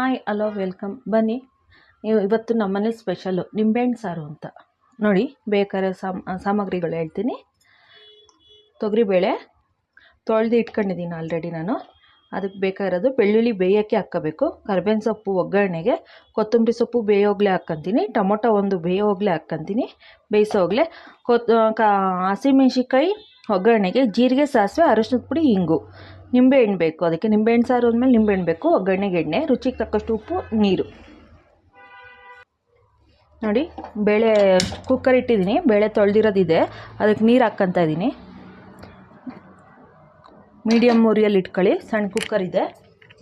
Hi hello welcome. ಬನ್ನಿ. ಇವತ್ತು ನಮ್ಮನೇಲಿ ಸ್ಪೆಷಲ್ಲು ನಿಂಬೆಹಣ್ಣು ಸಾರು ಅಂತ. ನೋಡಿ ಬೇಕಾದ ಸಾಮ್, ಸಾಮಗ್ರಿಗಳು ಹೇಳ್ತೀನಿ. ತೊಗರಿಬೇಳೆ ತೊಳೆದು ಇಟ್ಕೊಂಡಿದ್ದೀನಿ ಆಲ್ರೆಡಿ ನಾನು. ಅದಕ್ಕೆ ಬೇಕಾಗಿರೋದು ಬೆಳ್ಳುಳ್ಳಿ ಬೇಯೋಕ್ಕೆ ಹಾಕ್ಕೋಬೇಕು ಕರ್ಬೇವಿನ ಸೊಪ್ಪು ಒಗ್ಗರಣೆಗೆ, ಕೊತ್ತಂಬರಿ ಸೊಪ್ಪು ಬೇಯೋಗ್ಲೇ ಹಾಕ್ಕೊಂತೀನಿ ಟೊಮೊಟೊ ಒಂದು ಬೇಯೋಗ್ಲೇ ಹಾಕ್ಕೊಂತೀನಿ ಬೇಯಿಸೋಗ್ಲೆ. ಕೊತ್ ಕಾ, ಹಸಿಮೆಣ್ಸಿನ್ಕಾಯಿ ಒಗ್ಗರಣೆಗೆ, ಜೀರಿಗೆ ಸಾಸಿವೆ, ಅರಶಿನದ ಪುಡಿ, ಇಂಗು. ನಿಂಬೆಹಣ್ಣು ಬೇಕು. ಅದಕ್ಕೆ ನಿಂಬೆಹಣ್ಣು ಸಾರು ಅಂದಮೇಲೆ ನಿಂಬೆಹಣ್ಣು ಬೇಕು, ಒಗ್ಗರಣೆಗೆ ಎಣ್ಣೆ, ರುಚಿಗೆ ತಕ್ಕಷ್ಟು ಉಪ್ಪು, ನೀರು. ನೋಡಿ, ಬೇಳೆ ಕುಕ್ಕರ್ ಇಟ್ಟಿದ್ದೀನಿ. ಬೇಳೆ ತೊಳೆದಿರೋದಿದೆ. ಅದಕ್ಕೆ ನೀರು ಹಾಕ್ಕೊಂತ ಇದ್ದೀನಿ. ಮೀಡಿಯಮ್ ಉರಿಯಲ್ಲಿ ಇಟ್ಕೊಳ್ಳಿ. ಸಣ್ಣ ಕುಕ್ಕರ್ ಇದೆ.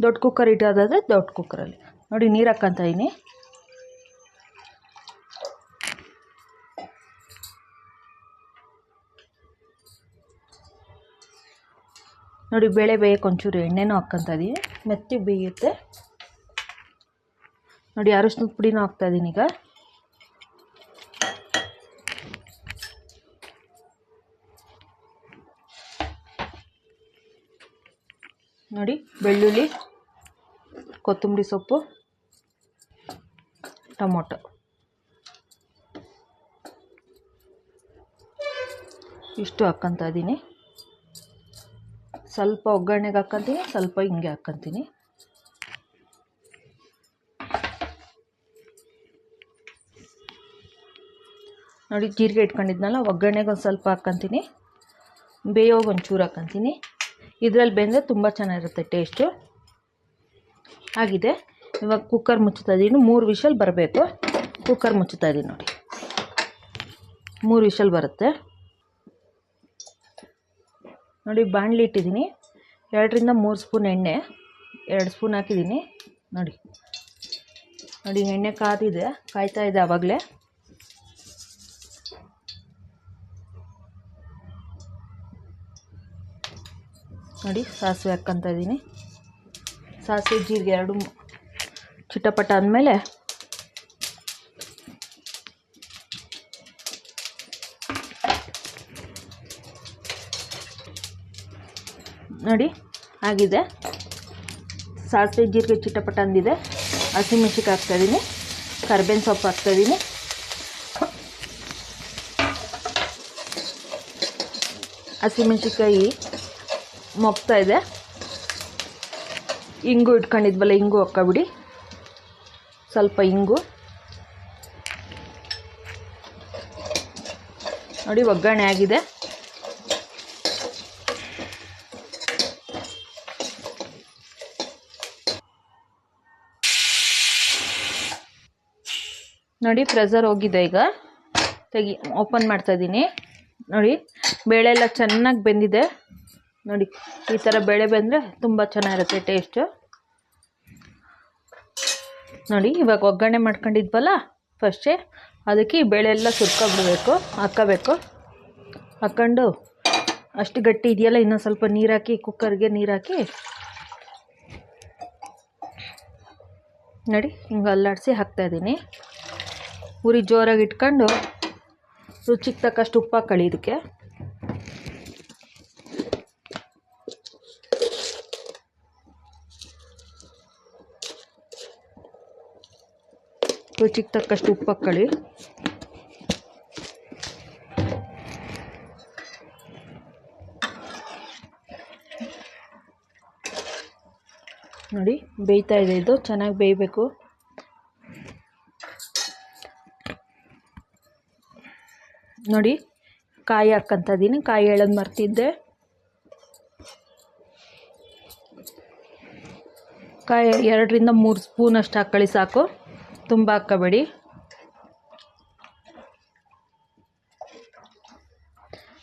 ದೊಡ್ಡ ಕುಕ್ಕರ್ ಇಟ್ಟೋದಾದರೆ ದೊಡ್ಡ ಕುಕ್ಕರಲ್ಲಿ ನೋಡಿ, ನೀರು ಹಾಕ್ಕೊಂತ ಇದ್ದೀನಿ. ನೋಡಿ, ಬೇಳೆ ಬೇಯಕ್ಕೆ ಒಂಚೂರು ಎಣ್ಣೆನೂ ಹಾಕ್ಕೊಂತ ಇದ್ದೀನಿ ಮೆತ್ತಿಗೆ ಬೇಯುತ್ತೆ. ನೋಡಿ ಅರಶಿನದ ಪುಡಿನೂ ಹಾಕ್ತಾಯಿದ್ದೀನಿ ಈಗ. ನೋಡಿ, ಬೆಳ್ಳುಳ್ಳಿ, ಕೊತ್ತಂಬರಿ ಸೊಪ್ಪು, ಟೊಮೊಟೊ. ಇಷ್ಟು ಹಾಕ್ಕೊಂತ ಇದ್ದೀನಿ ಸ್ವಲ್ಪ ಒಗ್ಗರಣೆಗೆ ಹಾಕ್ಕೊಂತೀನಿ ಸ್ವಲ್ಪ ಹಿಂಗೆ ಹಾಕ್ಕೊಂತೀನಿ ನೋಡಿ, ಜೀರಿಗೆ ಇಟ್ಕೊಂಡಿದ್ನಲ್ಲ, ಒಗ್ಗರಣೆಗೆ ಒಂದು ಸ್ವಲ್ಪ ಹಾಕ್ಕೊಂತೀನಿ ಬೇಯೋಗ ಒಂಚೂರು ಹಾಕ್ಕೊಂತೀನಿ ಇದರಲ್ಲಿ ಬೆಂದರೆ ತುಂಬ ಚೆನ್ನಾಗಿರುತ್ತೆ ಟೇಸ್ಟು. ಆಗಿದೆ. ಇವಾಗ ಕುಕ್ಕರ್ ಮುಚ್ಚುತ್ತಾ ಇದ್ದೀನಿ ಮೂರು ವಿಷಲ್ ಬರಬೇಕು. ಕುಕ್ಕರ್ ಮುಚ್ಚುತ್ತಾ ಇದ್ದೀನಿ ನೋಡಿ. ಮೂರು ವಿಷಲ್ ಬರುತ್ತೆ. ನೋಡಿ ಬಾಣಲಿ ಇಟ್ಟಿದ್ದೀನಿ. ಎರಡರಿಂದ ಮೂರು ಸ್ಪೂನ್ ಎಣ್ಣೆ, ಎರಡು ಸ್ಪೂನ್ ಹಾಕಿದ್ದೀನಿ. ನೋಡಿ. ನೋಡಿ, ಎಣ್ಣೆ ಕಾದಿದೆ, ಕಾಯ್ತಾ ಇದೆ ಆವಾಗಲೇ ನೋಡಿ, ಸಾಸಿವೆ ಹಾಕ್ಕೊತ ಇದ್ದೀನಿ. ಸಾಸಿವೆ, ಜೀರಿಗೆ ಎರಡು ಚಿಟಪಟ ಅಂದಮೇಲೆ ನೋಡಿ, ಆಗಿದೆ. ಸಾಸಿವೆ, ಜೀರಿಗೆ ಚಿಟಪಟ ಅಂದಿದೆ ಹಸಿಮೆಣ್ಸಿಗೆ ಹಾಕ್ತಾಯಿದ್ದೀನಿ ಕರ್ಬೇವಿನ ಸೊಪ್ಪು ಹಾಕ್ತಾಯಿದ್ದೀನಿ ಹಸಿಮೆಣ್ಸಿಕಾಯಿ ಮೊಗ್ತಾ ಇದೆ. ಇಂಗು ಇಟ್ಕೊಂಡಿದ್ವಲ್ಲ, ಇಂಗು ಹಾಕ್ಕೊಬಿಡಿ. ಸ್ವಲ್ಪ ಇಂಗು. ನೋಡಿ, ಒಗ್ಗರಣೆ ಆಗಿದೆ. ನೋಡಿ ಪ್ರೆಸರ್ ಹೋಗಿದೆ ಈಗ. ತೆಗಿ ಓಪನ್ ಮಾಡ್ತಾಯಿದ್ದೀನಿ ನೋಡಿ, ಬೇಳೆ ಎಲ್ಲ ಚೆನ್ನಾಗಿ ಬೆಂದಿದೆ. ನೋಡಿ, ಈ ಥರ ಬೇಳೆ ಬೆಂದರೆ ತುಂಬ ಚೆನ್ನಾಗಿರುತ್ತೆ ಟೇಸ್ಟು ನೋಡಿ, ಇವಾಗ ಒಗ್ಗರಣೆ ಮಾಡ್ಕೊಂಡಿದ್ವಲ್ಲ ಫಸ್ಟೇ ಅದಕ್ಕೆ ಈ ಬೇಳೆ ಎಲ್ಲ ಸುರ್ಕೊಂಡ್ಬಿಡ್ಬೇಕು ಹಾಕ್ಕೋಬೇಕು. ಹಾಕ್ಕೊಂಡು, ಅಷ್ಟು ಗಟ್ಟಿ ಇದೆಯಲ್ಲ, ಇನ್ನೊಂದು ಸ್ವಲ್ಪ ನೀರು ಹಾಕಿ ಕುಕ್ಕರ್ಗೆ ನೀರು ಹಾಕಿ. ನೋಡಿ, ಹಿಂಗೆ ಅಲ್ಲಾಡಿಸಿ ಹಾಕ್ತಾಯಿದ್ದೀನಿ ಉರಿ ಜೋರಾಗಿ ಇಟ್ಕೊಂಡು ರುಚಿಗೆ ತಕ್ಕಷ್ಟು ಉಪ್ಪು ಹಾಕೊಳ್ಳಿ ಇದಕ್ಕೆ ರುಚಿಗೆ ತಕ್ಕಷ್ಟು ಉಪ್ಪು ಹಾಕ್ಕೊಳ್ಳಿ ನೋಡಿ, ಬೇಯ್ತಾ ಇದೆ ಇದು. ಚೆನ್ನಾಗಿ ಬೇಯಬೇಕು. ನೋಡಿ, ಕಾಯಿ ಹಾಕ್ಕಂತ ಇದ್ದೀನಿ ಕಾಯಿ ಹೇಳೋದು ಮರ್ತಿದ್ದೆ. ಕಾಯಿ ಎರಡರಿಂದ ಮೂರು ಸ್ಪೂನ್ ಅಷ್ಟು ಹಾಕ್ಕೊಳ್ಳಿ ಸಾಕು. ತುಂಬ ಹಾಕ್ಕೋಬೇಡಿ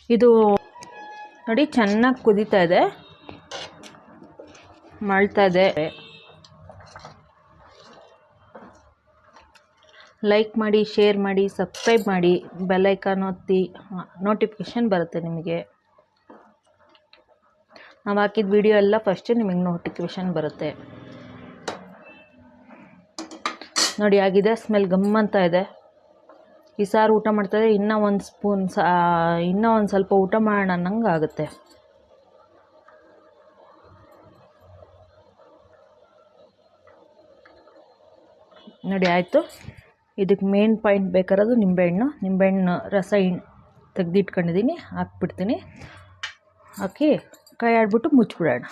ಇದು ನೋಡಿ, ಚೆನ್ನಾಗಿ ಕುದೀತಾ ಇದೆ. ಮಳ್ತಾ ಇದೆ. ಲೈಕ್ ಮಾಡಿ ಶೇರ್ ಮಾಡಿ ಸಬ್ಸ್ಕ್ರೈಬ್ ಮಾಡಿ ಬೆಲ್ಲೈಕಾನ್ ಒತ್ತಿ ನೋಟಿಫಿಕೇಷನ್ ಬರುತ್ತೆ ನಿಮಗೆ. ನಾವು ಹಾಕಿದ ವಿಡಿಯೋ ಎಲ್ಲ ಫಸ್ಟೇ ನಿಮಗೆ ನೋಟಿಫಿಕೇಷನ್ ಬರುತ್ತೆ. ನೋಡಿ, ಆಗಿದೆ ಸ್ಮೆಲ್ ಗಮ್ಮಂತ ಇದೆ. ಈ ಸಾರು ಊಟ ಮಾಡ್ತಾಯಿದ್ರೆ ಇನ್ನೂ ಒಂದು ಸ್ಪೂನ್ ಸಾ ಇನ್ನೂ ಒಂದು ಸ್ವಲ್ಪ ಊಟ ಮಾಡೋಣ ಅನ್ನಂಗೆ ಆಗುತ್ತೆ. ನೋಡಿ, ಆಯಿತು. ಇದಕ್ಕೆ ಮೇನ್ ಪಾಯಿಂಟ್ ಬೇಕಾರೋದು ನಿಂಬೆಹಣ್ಣು. ನಿಂಬೆಹಣ್ಣು ರಸ ತೆಗೆದಿಟ್ಕೊಂಡಿದ್ದೀನಿ ಹಾಕ್ಬಿಡ್ತೀನಿ. ಹಾಕಿ ಕೈ ಆಡಿಬಿಟ್ಟು ಮುಚ್ಚಿಬಿಡೋಣ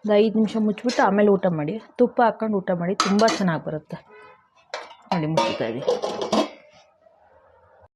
ಒಂದು ಐದು ನಿಮಿಷ ಮುಚ್ಚಿಬಿಟ್ಟು ಆಮೇಲೆ ಊಟ ಮಾಡಿ. ತುಪ್ಪ ಹಾಕ್ಕೊಂಡು ಊಟ ಮಾಡಿ. ತುಂಬ ಚೆನ್ನಾಗಿ ಬರುತ್ತೆ. ನೋಡಿ ಮುಚ್ಚುತ್ತಾ ಇದ್ದೀನಿ